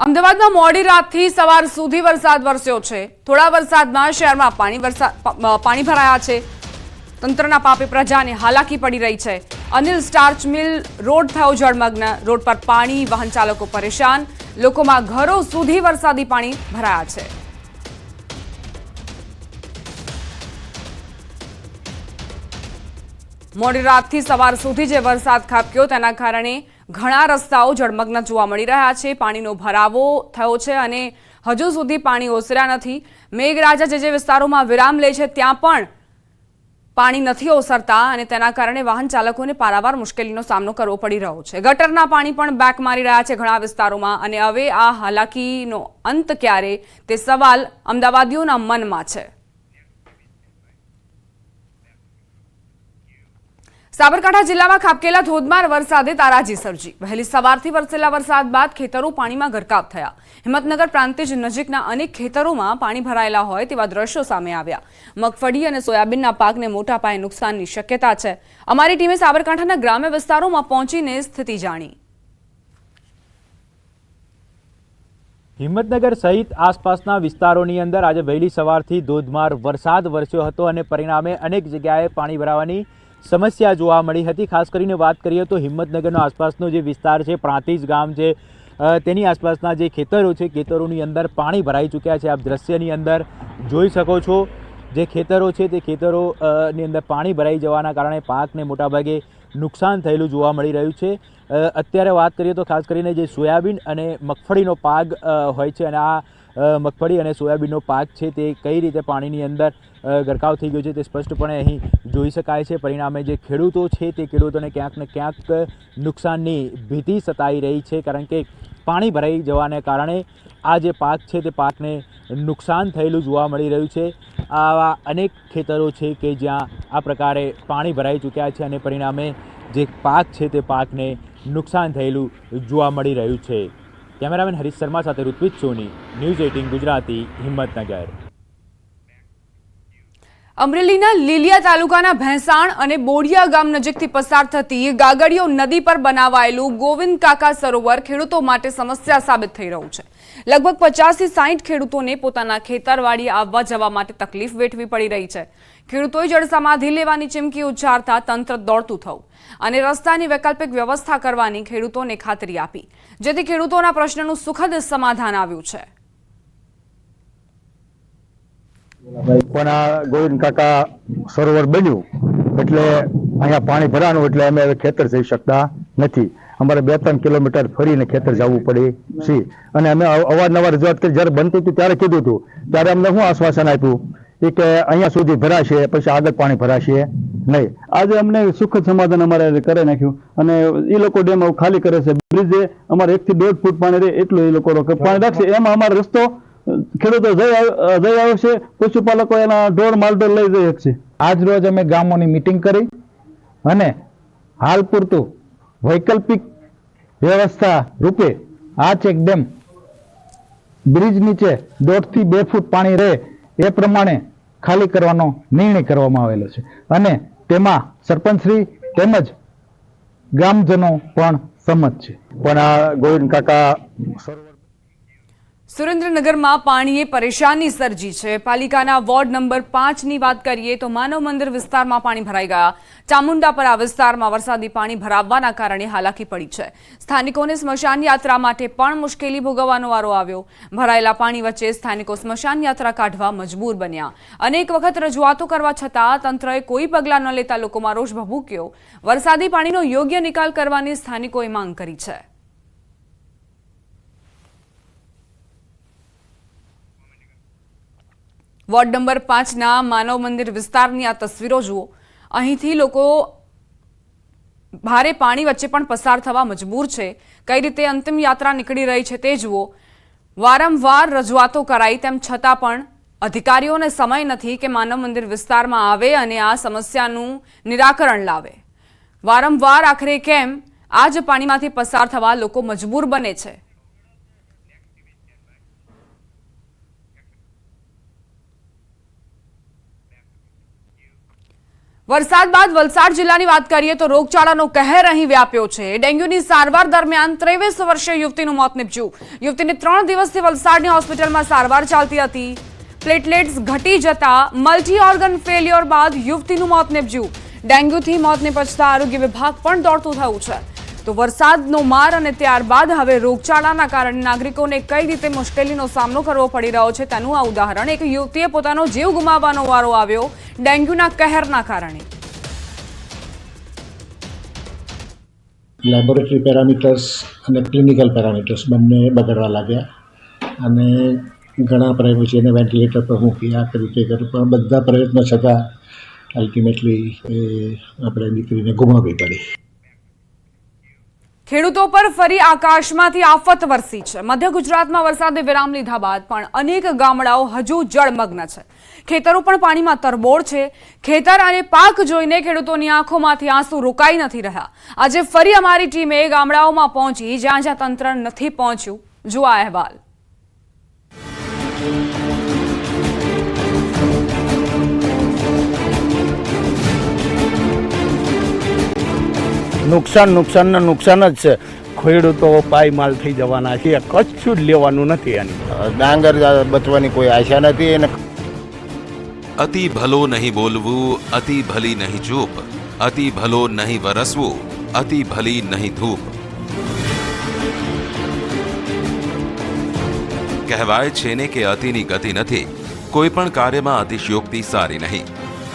અમદાવાદમાં મોડી રાતથી સવાર સુધી વરસાદ વરસ્યો છે. થોડા વરસાદમાં શહેરમાં પાણી વરસાદ પાણી ભરાયા છે. તંત્રના પાપે પ્રજાને હાલાકી પડી રહી છે. અનિલ સ્ટાર્ચ મિલ રોડ થયો જળમગ્ન. રોડ પર પાણી, વાહન ચાલકો પરેશાન. લોકોમાં ઘરો સુધી વરસાદી પાણી ભરાયા છે. મોડી રાતથી સવાર સુધી જે વરસાદ ખાબક્યો તેના કારણે ઘણા રસ્તાઓ જળમગ્ન જોવા મળી રહ્યા છે. પાણીનો ભરાવો થયો છે અને હજુ સુધી પાણી ઓસર્યા નથી. મેઘરાજા જે જે વિસ્તારોમાં વિરામ લે છે, ત્યાં પણ પાણી નથી ઓસરતા અને તેના કારણે વાહન ચાલકોને પારાવાર મુશ્કેલીનો સામનો કરવો પડી રહ્યો છે. ગટરના પાણી પણ બેક મારી રહ્યા છે ઘણા વિસ્તારોમાં અને હવે આ હાલાકીનો અંત ક્યારે તે સવાલ અમદાવાદીઓના મનમાં છે. સાબરકાંઠા જિલ્લામાં ખાબકેલા ધોધમાર વરસાદે તારાજી સર્જી. વહેલી સવારથી વરસેલા વરસાદ બાદ ખેતરો પાણીમાં ગરકાવ થયા. હિંમતનગર પ્રાંતિજ નજીકના અનેક ખેતરોમાં પાણી ભરાયેલા હોય તેવા દ્રશ્યો સામે આવ્યા. મગફળી અને સોયાબીનના પાકને મોટા પાયે નુકસાનની શક્યતા છે. અમારી ટીમે સાબરકાંઠાના ગ્રામ્ય વિસ્તારોમાં પહોંચીને સ્થિતિ જાણી. હિંમતનગર સહિત આસપાસના વિસ્તારોની અંદર આજે વહેલી સવારથી ધોધમાર વરસાદ વરસ્યો હતો અને પરિણામે અનેક જગ્યાએ પાણી ભરાવાની સમસ્યા જોવા મળી હતી. ખાસ કરીને વાત કરીએ તો હિંમતનગરનો આસપાસનો જે વિસ્તાર છે, પ્રાંતિજ ગામ છે તેની આસપાસના જે ખેતરો છે, ખેતરોની અંદર પાણી ભરાઈ ચૂક્યા છે. આપ દ્રશ્યની અંદર જોઈ શકો છો, જે ખેતરો છે તે ખેતરોની અંદર પાણી ભરાઈ જવાના કારણે પાકને મોટાભાગે નુકસાન થયેલું જોવા મળી રહ્યું છે. અત્યારે વાત કરીએ તો ખાસ કરીને જે સોયાબીન અને મગફળીનો પાક હોય છે અને આ મગફળી અને સોયાબીનનો પાક છે તે કઈ રીતે પાણીની અંદર ગરકાવ થઈ ગયો છે તે સ્પષ્ટપણે અહીં જોઈ શકાય છે. પરિણામે જે ખેડૂતો છે તે ખેડૂતોને ક્યાંક ને ક્યાંક નુકસાનની ભીતિ સતાઈ રહી છે, કારણ કે પાણી ભરાઈ જવાને કારણે આ જે પાક છે તે પાકને નુકસાન થયેલું જોવા મળી રહ્યું છે. આવા અનેક ખેતરો છે કે જ્યાં આ પ્રકારે પાણી ભરાઈ ચૂક્યા છે અને પરિણામે જે પાક છે તે પાકને નુકસાન થયેલું જોવા મળી રહ્યું છે. કેમેરામેન હરીશ શર્મા સાથે ઋત્વિજ સોની ન્યૂઝ એટીન ગુજરાતી હિંમતનગર. અમરેલીના લીલિયા તાલુકાના ભેંસાણ અને બોડિયા ગામ નજીકથી પસાર થતી ગાગડીઓ નદી પર બનાવાયેલું ગોવિંદ કાકા સરોવર ખેડૂતો માટે સમસ્યા સાબિત થઈ રહ્યું છે. લગભગ પચાસથી સાહીઠ ખેડૂતોને પોતાના ખેતરવાડી આવવા જવા માટે તકલીફ વેઠવી પડી રહી છે. ખેડૂતોએ જળસમાધિ લેવાની ચીમકી ઉચ્ચારતા તંત્ર દોડતું થયું અને રસ્તાની વૈકલ્પિક વ્યવસ્થા કરવાની ખેડૂતોને ખાતરી આપી. જેથી ખેડૂતોના પ્રશ્નનું સુખદ સમાધાન આવ્યું છે. આ ગોવિંદ કાકા સરોવર બન્યું એટલે અહીંયા પાણી ભરાણું એટલે અમે હવે ખેતર જઈ શકતા નથી. અમારે બે ત્રણ કિલોમીટર ફરીને ખેતર જવું પડે છે. અને અમે અવારનવાર રજૂઆત કરી, જ્યારે બનતી હતી ત્યારે કીધું હતું. ત્યારે અમને શું આશ્વાસન આપ્યું? એ કે અહીંયા સુધી ભરાશે, પછી આગળ પાણી ભરાશે નહીં. આજે અમને સુખદ સમાધાન અમારે કરી નાખ્યું. અને એ લોકો ડેમ ખાલી કરે છે. બ્રિજે અમારે એક થી દોઢ ફૂટ પાણી રહે, એટલું એ લોકો પાણી રાખશે. એમાં અમારો રસ્તો ખેડૂતો જઈ આવ- જઈ આવશે, પશુપાલકો એના ઢોર માલઢોર લઈ જઈ શકશે. આજ રોજ અમે ગામોની મિટિંગ કરી અને હાલ પૂરતું વૈકલ્પિક વ્યવસ્થા રૂપે આ ચેક બ્રિજ નીચે દોઢથી બે ફૂટ પાણી રહે એ પ્રમાણે ખાલી કરવાનો નિર્ણય કરવામાં આવેલો છે. અને તેમાં સરપંચશ્રી તેમજ ગ્રામજનો પણ સંમત છે. પણ આ ગોવિંદ કાકા સુરેન્દ્રનગરમાં પાણીએ પરેશાની સર્જી છે. પાલિકાના વોર્ડ નંબર પાંચની વાત કરીએ તો માનવ મંદિર વિસ્તારમાં પાણી ભરાઈ ગયા. ચામુંડાપરા વિસ્તારમાં વરસાદી પાણી ભરાવવાના કારણે હાલાકી પડી છે. સ્થાનિકોને સ્મશાન યાત્રા માટે પણ મુશ્કેલી ભોગવવાનો વારો આવ્યો. ભરાયેલા પાણી વચ્ચે સ્થાનિકો સ્મશાન યાત્રા કાઢવા મજબૂર બન્યા. અનેક વખત રજૂઆતો કરવા છતાં તંત્રએ કોઈ પગલાં ન લેતા લોકોમાં રોષ ભભૂક્યો. વરસાદી પાણીનો યોગ્ય નિકાલ કરવાની સ્થાનિકોએ માંગ કરી છે. વોર્ડ નંબર પાંચના માનવ મંદિર વિસ્તારની આ તસવીરો જુઓ. અહીંથી લોકો ભારે પાણી વચ્ચે પણ પસાર થવા મજબૂર છે. કઈ રીતે અંતિમ યાત્રા નીકળી રહી છે તે જુઓ. વારંવાર રજૂઆતો કરાઈ તેમ છતાં પણ અધિકારીઓને સમય નથી કે માનવ મંદિર વિસ્તારમાં આવે અને આ સમસ્યાનું નિરાકરણ લાવે. વારંવાર આખરે કેમ? આ જ પાણીમાંથી પસાર થવા લોકો મજબૂર બને છે. વરસાદ બાદ વલસાડ જિલ્લાની વાત કરીએ તો રોગચાળાનો કહેર અહીં વ્યાપ્યો છે. ડેન્ગ્યુની સારવાર દરમિયાન ત્રેવીસ વર્ષીય યુવતીનું મોત નીપજ્યું. યુવતીને ત્રણ દિવસથી વલસાડની હોસ્પિટલમાં સારવાર ચાલતી હતી. પ્લેટલેટ્સ ઘટી જતા મલ્ટી ઓર્ગન ફેલ્યોર બાદ યુવતીનું મોત નીપજ્યું. ડેન્ગ્યુથી મોત નીપજતા આરોગ્ય વિભાગ પણ દોડતું થયું છે. તો વરસાદનો માર અને ત્યારબાદ હવે રોગચાળાના કારણે નાગરિકોને કઈ રીતે મુશ્કેલીનો સામનો કરવો પડી રહ્યો છે તેનું આ ઉદાહરણ. એક યુવતીએ પોતાનો જીવ ગુમાવવાનો વારો આવ્યો ડેન્ગ્યુના કહેરના કારણે. લેબોરેટરી પેરામીટર્સ અને ક્લિનિકલ પેરામીટર્સ બંને બગડવા લાગ્યા અને ઘણા પ્રયત્નો છે એને વેન્ટિલેટર પર મૂકી આ કર્યું તે કર્યું. પણ બધા પ્રયત્નો છતાં અલ્ટિમેટલી આપણે દીકરીને ગુમાવવી પડી. ખેડૂતો પર ફરી આકાશમાંથી આફત વરસી છે. મધ્ય ગુજરાતમાં વરસાદે વિરામ લીધા બાદ પણ અનેક ગામડાઓ હજુ જળમગ્ન છે. ખેતરો પણ પાણીમાં તરબોળ છે. ખેતર અને પાક જોઈને ખેડૂતોની આંખોમાંથી આંસુ રોકાઈ નથી રહ્યા. આજે ફરી અમારી ટીમે ગામડાઓમાં પહોંચી, જ્યાં જ્યાં તંત્ર નથી પહોંચ્યું. આ અહેવાલ. નુકસાન નુકસાનને નુકસાન જ છે. ખેડૂતો પાયમાલ થઈ જવાના છે. કચ્છું જ લેવાનું નથી એની. ડાંગર બચવાની કોઈ આશા નથી એને અતિ ભલો નહીં બોલવું અતિ ભલી નહીં ચૂપ અતિ ભલો નહીં વરસવું અતિ ભલી નહીં ધૂપ. કહેવાય છે ને કે અતિની ગતિ નથી. કોઈ પણ કાર્યમાં અતિશયોક્તિ સારી નહીં.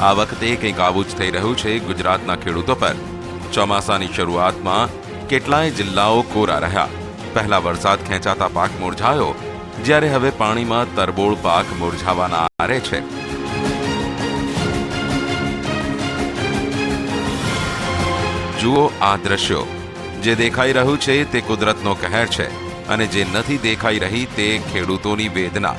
આ વખતે કંઈક આવું જ થઈ રહ્યું છે ગુજરાતના ખેડૂતો પર. ચોમાસાની શરૂઆતમાં કેટલાય જિલ્લાઓ કોરા રહ્યા. પહેલા વરસાદ ખેંચાતા પાક મુરઝાયો, જ્યારે હવે પાણીમાં તરબોળ પાક મુરઝાવાના આરે છે. જુઓ આ દ્રશ્યો. જે દેખાઈ રહ્યું છે તે કુદરતનો કહેર છે અને જે નથી દેખાઈ રહી તે ખેડૂતોની વેદના.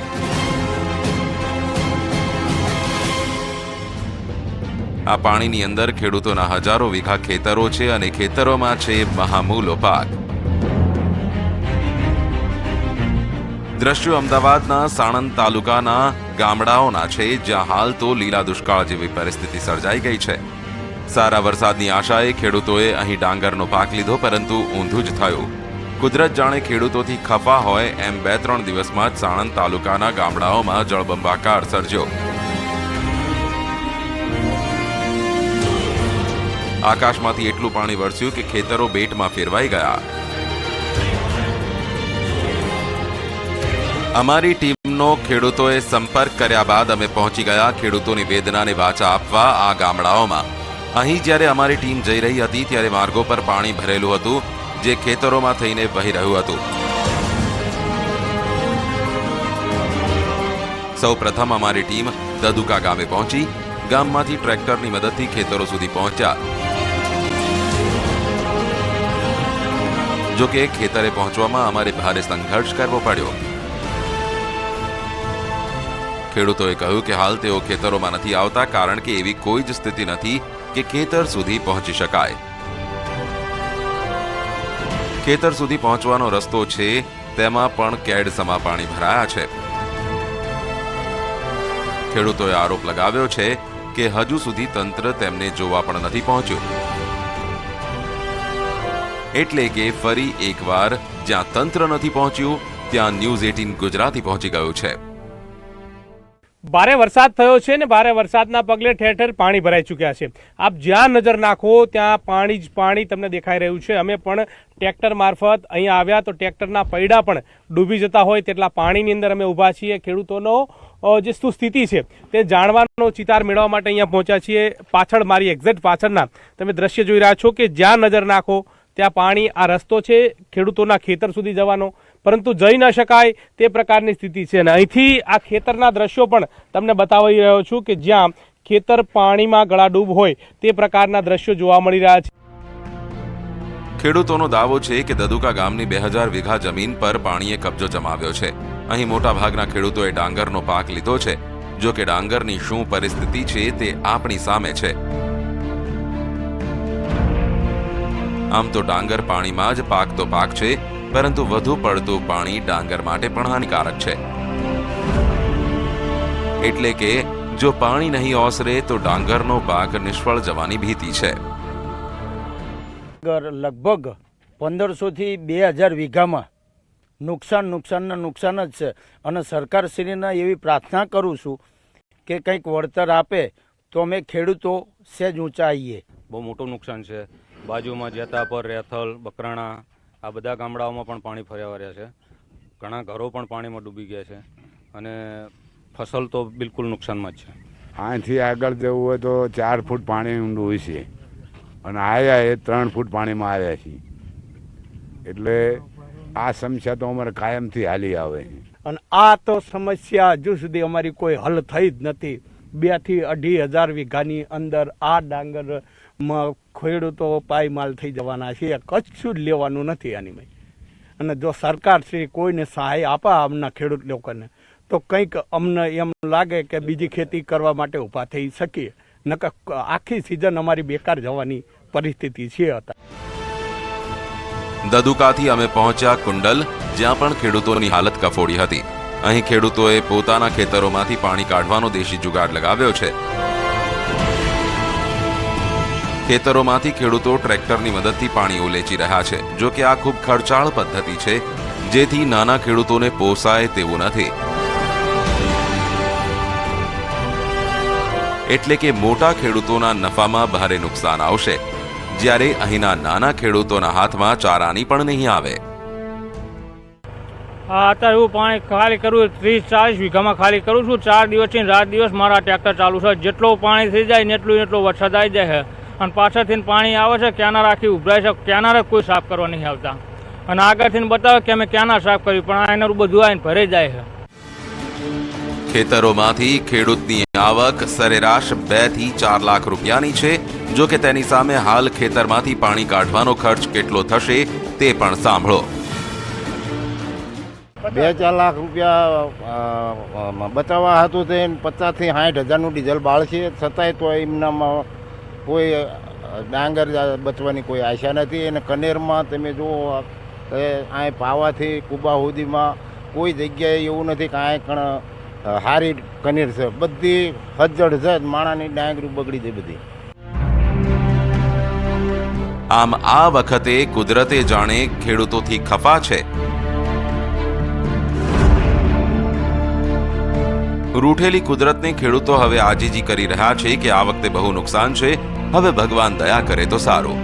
આ પાણીની અંદર ખેડૂતોના હજારો વીઘા ખેતરો છે અને ખેતરોમાં છે મહામૂલો પાક. દ્રશ્યો અમદાવાદના સાણંદ તાલુકાના ગામડાઓના છે, જ્યાં હાલ તો લીલા દુષ્કાળ જેવી પરિસ્થિતિ સર્જાઈ ગઈ છે. સારા વરસાદની આશાએ ખેડૂતોએ અહીં ડાંગરનો પાક લીધો, પરંતુ ઊંધું જ થયું. કુદરત જાણે ખેડૂતોથી ખફા હોય એમ બે ત્રણ દિવસમાં જ સાણંદ તાલુકાના ગામડાઓમાં જળબંબાકાર સર્જ્યો આકાશમાંથી એટલું પાણી વરસ્યું કે ખેતરો બેટમાં ફેરવાઈ ગયા. અમારી ટીમનો ખેડૂતોએ સંપર્ક કર્યા બાદ અમે પહોંચી ગયા ખેડૂતોની વેદનાને વાચા આપવા આ ગામડાઓમાં. અહીં જ્યારે અમારી ટીમ જઈ રહી હતી ત્યારે માર્ગો પર પાણી ભરેલું હતું, જે ખેતરોમાં થઈને વહી રહ્યું હતું. સૌ પ્રથમ અમારી ટીમ દદુકા ગામે પહોંચી, ગામમાંથી ટ્રેક્ટરની મદદથી ખેતરો સુધી પહોંચ્યા. જો કે ખેતરે પહોંચવામાં અમારે ભારે સંઘર્ષ કરવો પડ્યો. ખેડૂતોએ કહ્યું કે હાલ તેઓ ખેતરોમાં નથી આવતા કારણ કે એવી કોઈ જ સ્થિતિ નથી કે ખેતર સુધી પહોંચી શકાય. ખેતર સુધી પહોંચવાનો રસ્તો છે, તેમાં પણ કેડ સમા પાણી ભરાયા છે. ખેડૂતોએ આરોપ લગાવ્યો છે કે હજુ સુધી તંત્ર તેમને જોવા પણ નથી પહોંચ્યું. એટલે કે ફરી એકવાર જ્યાં તંત્ર નથી પહોંચ્યું, ત્યાં ન્યૂઝ એટીન ગુજરાતી પહોંચી ગયું છે. ભારે વરસાદ થયો છે ને ભારે વરસાદના પગલે ઠેર ઠેર પાણી ભરાઈ ચૂક્યા છે. આપ જ્યાં નજર નાખો, ત્યાં પાણી જ પાણી તમને દેખાઈ રહ્યું છે. અમે પણ ટ્રેક્ટર મારફત અહીંયા આવ્યા તો ટ્રેક્ટરના પૈડા પણ ડૂબી જતા હોય તેટલા પાણીની અંદર અમે ઊભા છીએ. ખેડૂતોનો જે શું સ્થિતિ છે તે જાણવાનો ચિતાર મેળવવા માટે અહીંયા પહોંચ્યા છીએ. પાછળ મારી એક્ઝેક્ટ પાછળના તમે દ્રશ્ય જોઈ રહ્યા છો કે જ્યાં નજર નાખો ત્યાં પાણી આ રસ્તો છે, ખેડૂતોના ખેતર સુધી જવાનો. પરંતુ જઈ ન શકાય તે પ્રકારની સ્થિતિ છે. અને અહીંથી આ ખેતરના દ્રશ્યો પણ તમને બતાવી રહ્યો છું કે જ્યાં ખેતર પાણીમાં ગળાડૂબ હોય તે પ્રકારના દ્રશ્યો જોવા મળી રહ્યા છે. ખેડૂતોનો દાવો છે કે દદુકા ગામની બે હજાર વીઘા જમીન પર પાણીએ કબજો જમાવ્યો છે. અહીં મોટા ભાગના ખેડૂતોએ ડાંગરનો પાક લીધો છે. જો કે ડાંગરની શું પરિસ્થિતિ છે તે આપણી સામે છે. આમ તો ડાંગર પાણીમાં જ પાકતો પાક છે પરંતુ વધુ પડતું પાણી ડાંગર માટે પણ હાનિકારક છે. એટલે કે જો પાણી નહીં ઓસરે તો ડાંગરનો પાક નિષ્ફળ જવાની ભીતિ છે. લગભગ પંદરસોથી બે હજાર વીઘામાં નુકસાન નુકસાનના નુકસાન જ છે. અને સરકારશ્રીને એવી પ્રાર્થના કરું છું કે કંઈક વળતર આપે તો અમે ખેડૂતો સહેજ ઊંચા આવીએ બહુ મોટું નુકસાન છે. બાજુમાં જેતાપર રેથલ બકરાણા આ બધા ગામડાઓમાં પણ પાણી ફર્યા વર્યા છે. ઘણા ઘરો પણ પાણીમાં ડૂબી ગયા છે અને ફસલ તો બિલકુલ નુકસાનમાં જ છે. અહીંથી આગળ જવું હોય તો ચાર ફૂટ પાણી ઊંડું હોય છે. અને આવ્યા એ ત્રણ ફૂટ પાણીમાં આવ્યા છીએ. એટલે આ સમસ્યા તો અમારે કાયમથી હાલી આવે. અને આ તો સમસ્યા હજુ સુધી અમારી કોઈ હલ થઈ જ નથી. બેથી અઢી હજાર વીઘાની અંદર આ ડાંગરમાં ખેડૂતો પાયમાલ થઈ જવાના છે કશું જ લેવાનું નથી આની અને જો સરકાર શ્રી કોઈને સહાય આપા અમના ખેડૂત લોકોને, તો કંઈક અમને એમ લાગે કે બીજી ખેતી કરવા માટે ઊભા થઈ શકીએ. નકર આખી સિઝન અમારી બેકાર જવાની પરિસ્થિતિ છે હતા દદુકાથી અમે પહોંચ્યા કુંડલ, જ્યાં પણ ખેડૂતોની હાલત કફોડી હતી. અહીં ખેડૂતોએ પોતાના ખેતરોમાંથી પાણી કાઢવાનો દેશી જુગાડ લગાવ્યો છે. ખેતરોમાંથી ખેડૂતો ટ્રેક્ટરની મદદથી પાણી ઉલેચી રહ્યા છે, જો કે આ ખૂબ ખર્ચાળ પદ્ધતિ છે, જેથી નાના ખેડૂતોને પોસાય તેવું નથી. એટલે કે મોટા ખેડૂતોના નફામાં ભારે નુકસાન આવશે, જ્યારે અહીંના નાના ખેડૂતોના હાથમાં ચારાની પણ નહીં આવે. હા, અત્યારે એવું પાણી ખાલી કરું, ત્રીસ ચાલીસ વીઘામાં ખાલી કરું છું, ચાર દિવસથી રાત દિવસ મારા ટ્રેક્ટર ચાલુ છે. જેટલો પાણી થઈ જાય ને એટલું એટલો વરસાદ આવી જાય અને પાછળથી પાણી આવે છે ક્યાંના રાખી ઉભરાય છે ક્યાંના કોઈ સાફ કરવા નહીં આવતા. અને આગળથી બતાવે કે અમે ક્યાંના સાફ કર્યું પણ આ એનું બધું આવીને ભરે જાય છે. ખેતરોમાંથી ખેડૂતની આવક સરેરાશ બેથી ચાર લાખ રૂપિયાની છે. જો કે તેની સામે હાલ ખેતરમાંથી પાણી કાઢવાનો ખર્ચ કેટલો થશે તે પણ સાંભળો. બે ચાર લાખ રૂપિયા બચાવવા હતું તે પચાસથી સાઠ હજારનું ડીઝલ બાળશે છતાંય તો એમનામાં કોઈ ડાંગર બચવાની કોઈ આશા નથી. અને કનેરમાં તમે જુઓ અહીં પાવાથી કુબા સુધીમાં કોઈ જગ્યાએ એવું નથી કે અહીં કણ હારી કનેર છે. બધી હજડ છે માણાની ડાંગરી બગડી છે બધી. આમ આ વખતે કુદરતે જાણે ખેડૂતોથી ખફા છે. રૂઠેલી કુદરતને ખેડૂતો હવે આજીજી કરી રહ્યા છે કે આ વખતે બહુ નુકસાન છે. હવે ભગવાન દયા કરે તો સારું.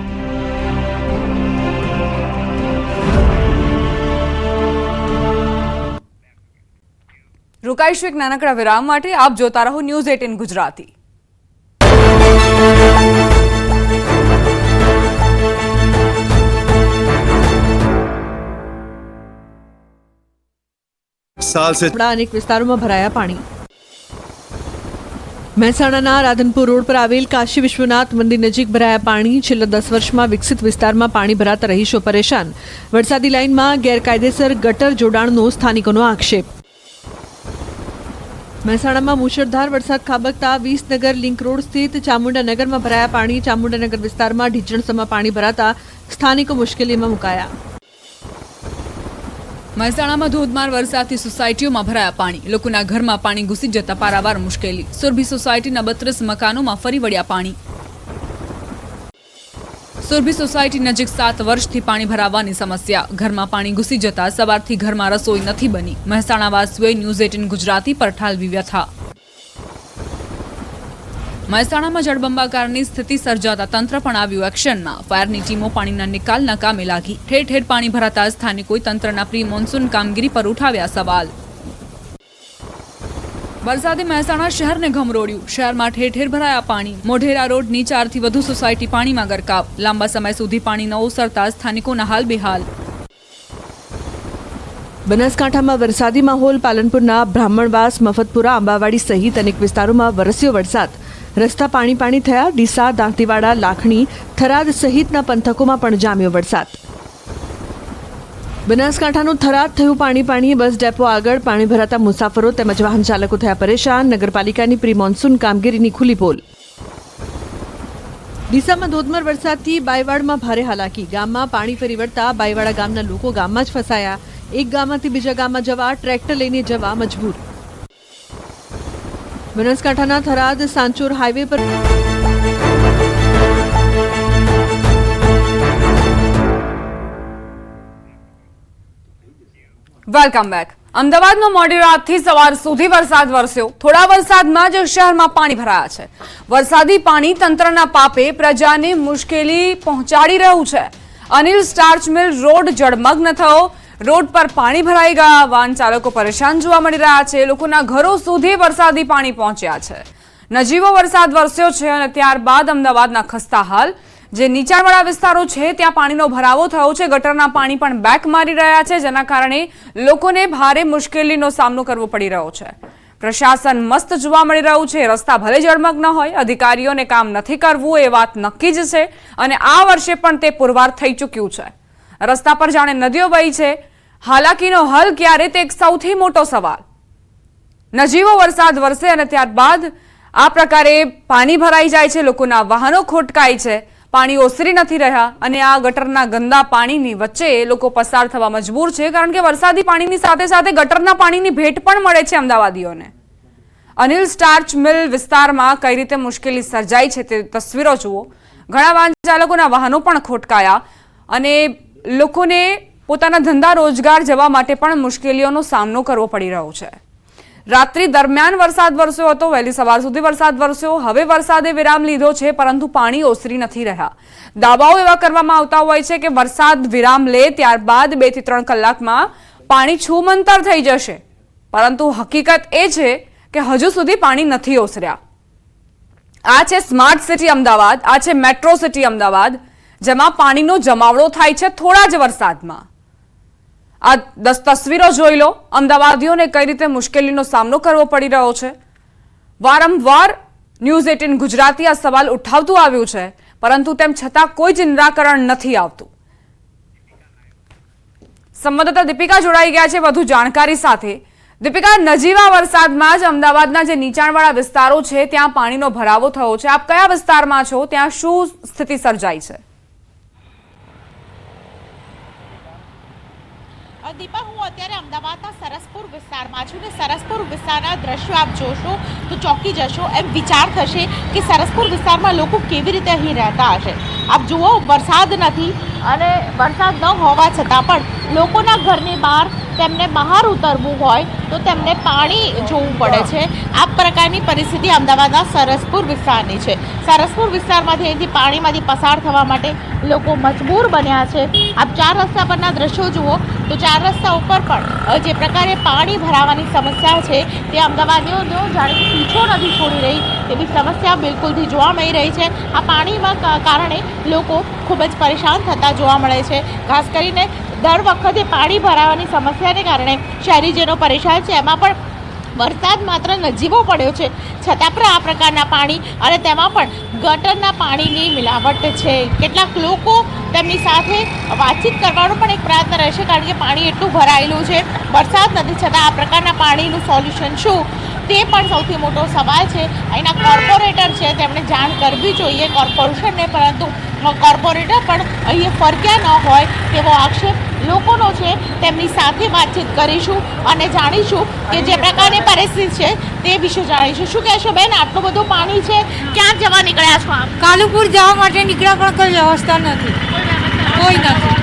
રોકાઈશું એક નાનકડા વિરામ માટે. આપ જોતા રહો ન્યૂઝ એટીન ગુજરાતી. સાલ સે અનેક વિસ્તારોમાં ભરાયા પાણી. મહેસાણાના રાધનપુર રોડ પર આવેલ કાશી વિશ્વનાથ મંદિર નજીક ભરાયા પાણી. છેલ્લા દસ વર્ષમાં વિકસિત વિસ્તારમાં પાણી ભરાતા રહીશો પરેશાન. વરસાદી લાઇનમાં ગેરકાયદેસર ગટર જોડાણનો સ્થાનિકોનો આક્ષેપ. મહેસાણામાં મુશળધાર વરસાદ ખાબકતા વિસનગર લિંક રોડ સ્થિત ચામુંડાનગરમાં ભરાયા પાણી. ચામુંડાનગર વિસ્તારમાં ઢીચણસમાં પાણી ભરાતા સ્થાનિકો મુશ્કેલીમાં મુકાયા. મહેસાણામાં ધોધમાર વરસાદથી સોસાયટીઓમાં ભરાયા પાણી. લોકોના ઘરમાં પાણી ઘૂસી જતા પારાવાર મુશ્કેલી. સુરભી સોસાયટીના બત્રીસ મકાનોમાં ફરી વળ્યા પાણી. સુરભી સોસાયટી નજીક સાત વર્ષથી પાણી ભરાવાની સમસ્યા. ઘરમાં પાણી ઘૂસી જતા સવારથી ઘરમાં રસોઈ નથી બની. મહેસાણા વાસીઓએ ન્યૂઝ એટીન ગુજરાતી પર ઠાલવી વ્યથા. મહેસાણામાં જળબંબાકારની સ્થિતિ સર્જાતા તંત્ર પણ આવ્યું એક્શનમાં. ફાયરની ટીમો પાણીના નિકાલના કામે લાગી. ઠેર ઠેર પાણી ભરાતા સ્થાનિકોએ તંત્રના પ્રી મોન્સૂન કામગીરી પર ઉઠાવ્યા સવાલ. વરસાદે મહેસાણા શહેરને ઘમરોડ્યું શહેરમાં ઠેર ઠેર ભરાયા પાણી. મોઢેરા રોડની ચારથી વધુ સોસાયટી પાણીમાં ગરકાવ. લાંબા સમય સુધી પાણી ન ઓસરતા સ્થાનિકોના હાલ બેહાલ. બનાસકાંઠામાં વરસાદી માહોલ, પાલનપુરના બ્રાહ્મણવાસ, મફતપુરા, આંબાવાડી સહિત અનેક વિસ્તારોમાં વરસ્યો વરસાદ. રસ્તા પાણી પાણી થયા, ડીસા, દાંતીવાડા, લાખણી, થરાદ સહિતના પંથકોમાં પણ જામ્યો વરસાદ. બનાસકાંઠાનું થરાદ થયું પાણી પાણી, બસ ડેપો આગળ પાણી ભરાતા મુસાફરો તેમજ વાહન ચાલકો થયા પરેશાન, નગરપાલિકાની પ્રી મોન્સૂન કામગીરીની ખુલ્લી પોલ. ડીસામાં ધોધમાર વરસાદથી બાયવાડમાં ભારે હાલાકી. ગામમાં પાણી ફરી વળતા બાયવાડા ગામના લોકો ગામમાં જ ફસાયા. એક ગામમાંથી બીજા ગામમાં જવા, ટ્રેક્ટર લઈને જવા મજબૂર. બનાસકાંઠાના થરાદ સાંચોર હાઈવે પર વેલકમ બેક. અમદાવાદમાં મોડી રાતથી સવાર સુધી વરસાદ વરસ્યો. થોડા વરસાદમાં જ શહેરમાં પાણી ભરાયા છે. વરસાદી પાણી તંત્રના પાપે પ્રજાને મુશ્કેલી પહોંચાડી રહ્યું છે. અનિલ સ્ટાર્ચ મિલ રોડ જળમગ્ન થયો. રોડ પર પાણી ભરાઈ ગયા. વાહન ચાલકો પરેશાન જોવા મળી રહ્યા છે. લોકોના ઘરો સુધી વરસાદી પાણી પહોંચ્યા છે. નજીવો વરસાદ વરસ્યો છે અને ત્યારબાદ અમદાવાદના ખસ્તા હાલ, જે નીચાણવાળા વિસ્તારો છે, ત્યાં પાણીનો ભરાવો થયો છે. ગટરના પાણી પણ બેક મારી રહ્યા છે, જેના કારણે લોકોને ભારે મુશ્કેલીનો સામનો કરવો પડી રહ્યો છે. પ્રશાસન મસ્ત જોવા મળી રહ્યું છે. રસ્તા ભલે જળમગ્ન હોય, અધિકારીઓને કામ નથી કરવું એ વાત નક્કી જ છે અને આ વર્ષે પણ તે પુરવાર થઈ ચૂક્યું છે. રસ્તા પર જાણે નદીઓ વહી છે. હાલાકીનો હલ ક્યારે? તે એક સૌથી મોટો સવાલ. નજીવો વરસાદ વરસે અને ત્યારબાદ આ પ્રકારે પાણી ભરાઈ જાય છે. લોકોના વાહનો ખોટકાય છે. પાણી ઓસરી નથી રહ્યા અને આ ગટરના ગંદા પાણીની વચ્ચે લોકો પસાર થવા મજબૂર છે. કારણ કે વરસાદી પાણીની સાથે સાથે ગટરના પાણીની ભેટ પણ મળે છે અમદાવાદીઓને. અનિલ સ્ટાર્ચ મિલ વિસ્તારમાં કઈ રીતે મુશ્કેલી સર્જાઈ છે તે તસવીરો જુઓ. ઘણા વાહન ચાલકોના વાહનો પણ ખોટકાયા અને લોકોને પોતાના ધંધા રોજગાર જવા માટે પણ મુશ્કેલીઓનો સામનો કરવો પડી રહ્યો છે. રાત્રિ દરમિયાન વરસાદ વરસ્યો હતો, વહેલી સવાર સુધી વરસાદ વરસ્યો, હવે વરસાદે વિરામ લીધો છે, પરંતુ પાણી ઓસરી નથી રહ્યા. દાવાઓ એવા કરવામાં આવતા હોય છે કે વરસાદ વિરામ લે ત્યારબાદ બેથી ત્રણ કલાકમાં પાણી છૂમંતર થઈ જશે. પરંતુ હકીકત એ છે કે હજુ સુધી પાણી નથી ઓસર્યા. આ છે સ્માર્ટ સિટી અમદાવાદ, આ છે મેટ્રો સિટી અમદાવાદ જેમાં પાણીનો જમાવડો થાય છે થોડા જ વરસાદમાં. આ દસ તસવીરો જોઈ લો. અમદાવાદીઓને કઈ રીતે મુશ્કેલીનો સામનો કરવો પડી રહ્યો છે. વારંવાર ન્યૂઝ એટીન ગુજરાતી આ સવાલ ઉઠાવતું આવ્યું છે, પરંતુ તેમ છતાં કોઈ જ નિરાકરણ નથી આવતું. સંવાદદાતા દીપિકા જોડાઈ ગયા છે વધુ જાણકારી સાથે. દીપિકા, નજીવા વરસાદમાં જ અમદાવાદના જે નીચાણવાળા વિસ્તારો છે, ત્યાં પાણીનો ભરાવો થયો છે. આપ કયા વિસ્તારમાં છો? ત્યાં શું સ્થિતિ સર્જાઈ છે? O, di ba હું અત્યારે અમદાવાદના સરસપુર વિસ્તારમાં છું ને સરસપુર વિસ્તારના દ્રશ્યો આપ જોશો તો ચોંકી જશો. એમ વિચાર થશે કે સરસપુર વિસ્તારમાં લોકો કેવી રીતે અહીં રહેતા હશે. આપ જુઓ, વરસાદ નથી અને વરસાદ ન હોવા છતાં પણ લોકોના ઘરની બહાર તેમને બહાર ઉતરવું હોય તો તેમને પાણી જોવું પડે છે. આ પ્રકારની પરિસ્થિતિ અમદાવાદના સરસપુર વિસ્તારની છે. સરસપુર વિસ્તારમાંથી અહીંથી પાણીમાંથી પસાર થવા માટે લોકો મજબૂર બન્યા છે. આપ ચાર રસ્તા પરના દ્રશ્યો જુઓ તો ચાર રસ્તા પણ જે પ્રકારે પાણી ભરાવાની સમસ્યા છે તે અમદાવાદીઓનો જાણે પીછો નથી છોડી રહી તેવી સમસ્યા બિલકુલથી જોવા મળી રહી છે. આ પાણીમાં કારણે લોકો ખૂબ જ પરેશાન થતા જોવા મળે છે. ખાસ કરીને દર વખતે પાણી ભરાવાની સમસ્યાને કારણે શહેરીજનો પરેશાન છે. એમાં પણ વરસાદ માત્ર નજીવો પડ્યો છે. છતાં પણ આ પ્રકારના પાણી અને તેમાં પણ ગટરના પાણીની મિલાવટ છે. કેટલાક લોકો તેમની સાથે વાતચીત કરવાનો પણ એક પ્રયત્ન રહેશે કારણ કે પાણી એટલું ભરાયેલું છે. વરસાદ નથી, છતાં આ પ્રકારના પાણીનું સોલ્યુશન શું? તે પણ સૌથી મોટો સવાલ છે. અહીંના કોર્પોરેટર છે, તેમણે જાણ કરવી જોઈએ કોર્પોરેશનને, પરંતુ કોર્પોરેટર પણ અહીંયા ફરક્યા ન હોય તેવો આક્ષેપ લોકોનો છે તેમની સાથે વાતચીત કરીશું અને જાણીશું કે જે પ્રકારની પરિસ્થિતિ છે તે વિશે જાણીશું. શું કહેશો બેન? આટલું બધું પાણી છે ક્યાં જવા નીકળ્યા છો આપ? કાલુપુર જવા માટે નીકળ્યા પણ કોઈ વ્યવસ્થા નથી. કોઈ નથી.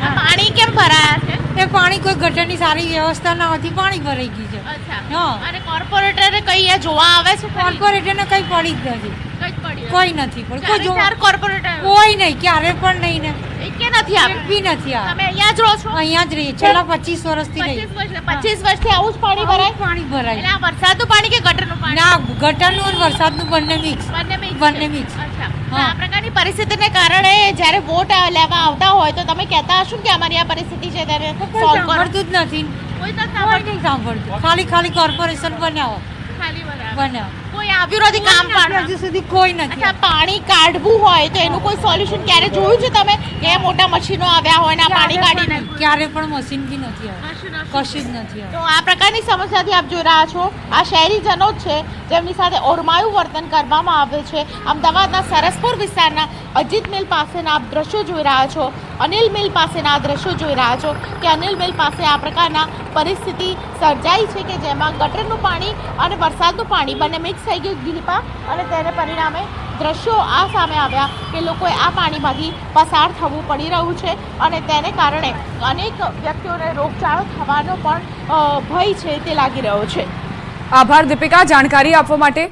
પાણી કેમ ભરાયા છે? એ પાણી કોઈ ગટરની સારી વ્યવસ્થા ન હતી પાણી ભરાઈ ગયું છે. અચ્છા. હા. અને કોર્પોરેટરે કઈ જોવા આવે છે કોર્પોરેટરને કઈ પડી જ નથી. કંઈ નથી પણ કોઈ જો કોર્પોરેટ કોઈ નહીં ક્યારે પણ નહીં ને. કે નથી આપ. બી નથી આ તમે અહીંયા જ રહો છો. અહીંયા જ રહીએ. છેલ્લા પચીસ વર્ષથી રહીએ રહી વર્ષ પચીસ વર્ષથી આવું જ પાણી ભરાય? પાણી એટલે ભરાય આ વરસાદનું પાણી કે ગટરનું પાણી? ના ગટરનું અને વરસાદનું બંને મિક્સ બંને મિક્સ બંને મિક્સ અચ્છા. આ પ્રકારની પરિસ્થિતિને કારણે જ્યારે વોટ લેવા આવતા હોય તો તમે કહેતા હશો કે અમારી આ પરિસ્થિતિ છે ત્યારે સોલ્વ કરતું જ નથી. કોઈ તો સાંભળતું. સાંભળતું. ખાલી ખાલી કોર્પોરેશન બનાવો ખાલી બરાબર. બનાવો કોઈ આવ્યું નથી કામ પણ હજી સુધી કોઈ નથી. અચ્છા પાણી કાઢવું હોય તો એનું કોઈ સોલ્યુશન ક્યારે જોયું છે તમે? કે મોટા મશીનો આવ્યા હોય ને આ પાણી કાઢીને? ક્યારે પણ મશીન બી નથી આવ્યું કશું જ નથી તો આ પ્રકારની સમસ્યાથી આપ જોઈ રહ્યા છો. આ શહેરીજનો જ છે. જેમની સાથે ઓરમાયું વર્તન કરવામાં આવે છે. અમદાવાદના સરસપુર વિસ્તારના અજીત મિલ પાસેના આપ દ્રશ્યો જોઈ રહ્યા છો. અનિલ મિલ પાસેના દ્રશ્યો જોઈ રહ્યા છો કે અનિલ મિલ પાસે આ પ્રકારના પરિસ્થિતિ સર્જાઈ છે કે જેમાં ગટરનું પાણી અને વરસાદનું પાણી બંને મિક્સ થઈ ગયું ગીલીપા અને તેને પરિણામે દ્રશ્યો આ સામે આવ્યા કે લોકોએ આ પાણીમાંથી પસાર થવું પડી રહ્યું છે અને તેને કારણે અનેક વ્યક્તિઓને રોગચાળો થવાનો પણ ભય છે તે લાગી રહ્યો છે. આભાર, દીપિકા. જાણકારી આપવા માટે